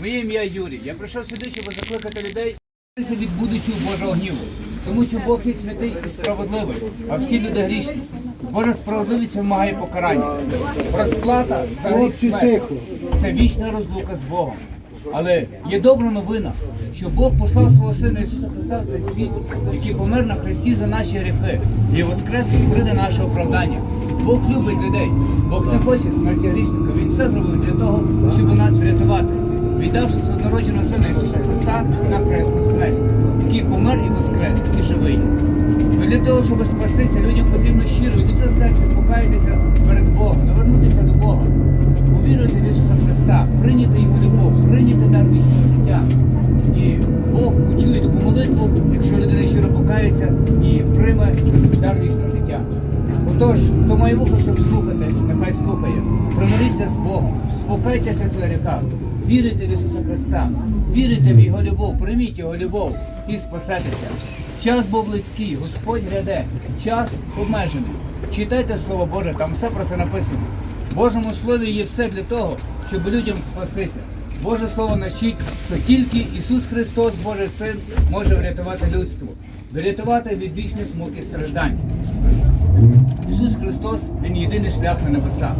Моє ім'я Юрій. Я прийшов сюди, щоб закликати людей від будучого Божого гніву. Тому що Бог є святий і справедливий, а всі люди грішні. Божа справедливість вимагає покарання. Розплата за гріх смерть – це вічна розлука з Богом. Але є добра новина, що Бог послав свого Сина Ісуса Христа в цей світ, який помер на Христі за наші гріхи, і воскрес прийде наше оправдання. Бог любить людей, Бог не хоче смерті грішника. Він все зробив для того, щоб нас врятувати, віддавши народженого Сина Ісуса Христа на хресну смерть, який помер і воскрес, і живий. Ну, для того, щоб спастися, людям потрібно щиро йти до церкви, покаятися перед Богом, навернутися до Бога, повірити в Ісуса Христа, прийняти Його любов, прийняти дар вічного життя. І Бог почує таку молитву, якщо людина щиро покається і прийме дар вічного життя. Отож, хто має вухо, щоб слухати, нехай слухає. Примиріться з Богом, покайтеся своїх гріхах, вірите в Ісуса Христа, вірите в Його любов, прийміть Його любов і спасетеся. Час був близький, Господь гряде, час обмежений. Читайте Слово Боже, там все про це написано. В Божому Слові є все для того, щоб людям спастися. Боже Слово навчить, що тільки Ісус Христос, Божий Син, може врятувати людство, врятувати від вічних мук і страждань. Ісус Христос Він єдиний шлях на небеса.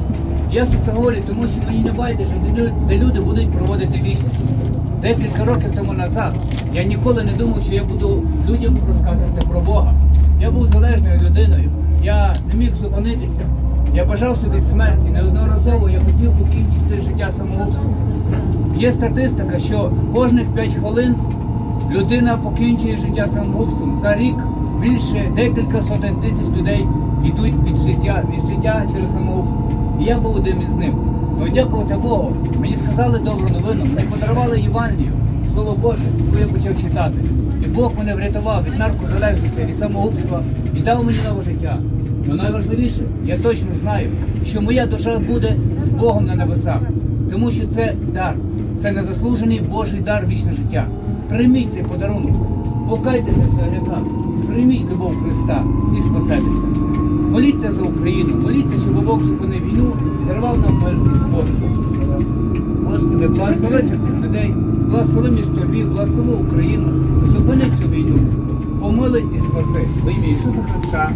Я це говорю, тому що мені не байдуже, де люди будуть проводити вічність. Декілька років тому назад я ніколи не думав, що я буду людям розказувати про Бога. Я був залежною людиною, я не міг зупинитися. Я бажав собі смерті, неодноразово я хотів покінчити життя самогубством. Є статистика, що кожних 5 хвилин людина покінчує життя самогубством. За рік більше декілька сотень тисяч людей йдуть від життя, від життя через самогубство. І я був одним із них. Ну, дякувати Богу, мені сказали добру новину, мені подарували Євангелію, Слово Боже, яке я почав читати. І Бог мене врятував від наркозалежності, від самогубства і дав мені нове життя. Ну найважливіше, я точно знаю, що моя душа буде з Богом на небесах, тому що це дар, це незаслужений Божий дар вічне життя. Прийміть цей подарунок, покайтеся в своїх гріхах, прийміть любов Христа і спасетеся. Моліться за Україну, моліться, щоб Бог зупинив війну, дарував нам мир і спокій. Господи, благослови цих людей, благослови місто Львів, благослови Україну, зупини цю війну, помилить і спаси. Ім'я Ісуса Христа.